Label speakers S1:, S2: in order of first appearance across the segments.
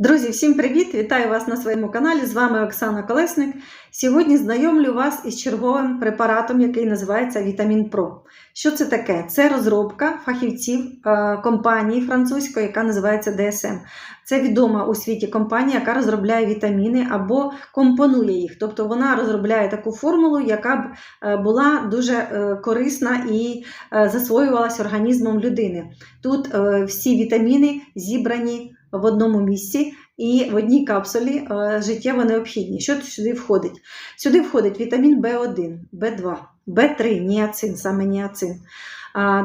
S1: Друзі, всім привіт! Вітаю вас на своєму каналі. З вами Оксана Колесник. Сьогодні знайомлю вас із черговим препаратом, який називається Вітамін Про. Що це таке? Це розробка фахівців е, компанії французької, яка називається DSM. Це відома у світі компанія, яка розробляє вітаміни або компонує їх. Тобто вона розробляє таку формулу, яка б е, була дуже е, корисна і засвоювалася організмом людини. Тут всі вітаміни зібрані в одному місці і в одній капсулі е, життєво необхідні. Що сюди входить? Сюди входить вітамін В1, В2, В3, ніацин, саме ніацин.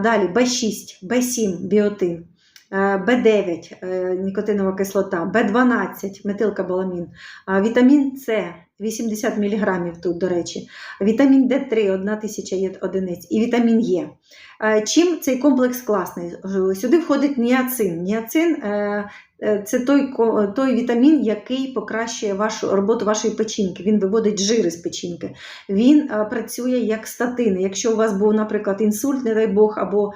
S1: Далі В6, В7, біотин. е, В9 е, нікотинова кислота, В12 метилкобаламін, вітамін С 80 мг тут, до речі, вітамін Д3 1 тисяча одиниць і вітамін Е. Е, Чим цей комплекс класний? Сюди входить ніацин. Ніацин е, е, це той, той вітамін, який покращує вашу роботу вашої печінки. Він виводить жири з печінки. Він працює як статин. Якщо у вас був, наприклад, інсульт, не дай Бог, або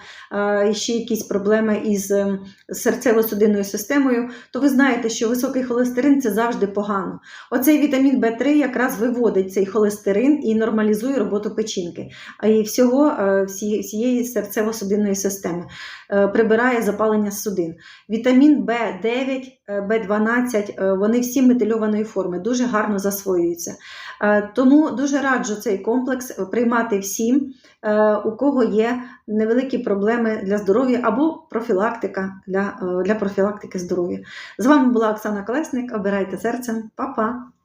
S1: ще якісь проблеми із е, серцево-судинною системою, то ви знаєте, що високий холестерин це завжди погано. Оцей вітамін В3 якраз виводить цей холестерин і нормалізує роботу печінки і всього е, всієї серцево-судинної системи, Е, прибирає запалення судин. Вітамін В9, е, В12, е, вони всі метильованої форми, дуже гарно засвоюються. Тому дуже раджу цей комплекс приймати всім, у кого є невеликі проблеми для здоров'я або профілактика для, для профілактики здоров'я. З вами була Оксана Колесник. Обирайте серцем. Па-па!